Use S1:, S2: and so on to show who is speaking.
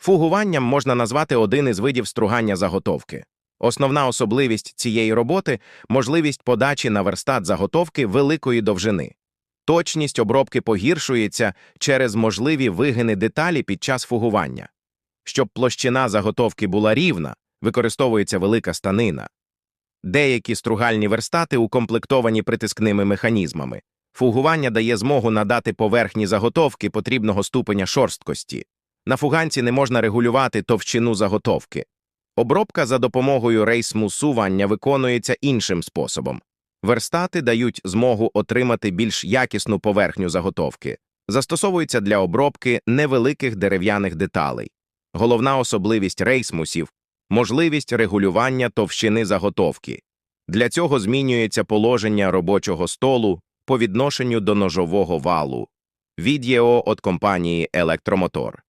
S1: Фугуванням можна назвати один із видів стругання заготовки. Основна особливість цієї роботи можливість подачі на верстат заготовки великої довжини. Точність обробки погіршується через можливі вигини деталі під час фугування. Щоб площина заготовки була рівна, використовується велика станина. Деякі стругальні верстати укомплектовані притискними механізмами. Фугування дає змогу надати поверхні заготовки потрібного ступеня шорсткості. На фуганці не можна регулювати товщину заготовки. Обробка за допомогою рейсмусування виконується іншим способом. Верстати дають змогу отримати більш якісну поверхню заготовки. Застосовуються для обробки невеликих дерев'яних деталей. Головна особливість рейсмусів можливість регулювання товщини заготовки. Для цього змінюється положення робочого столу по відношенню до ножового валу. Відео від компанії Електромотор.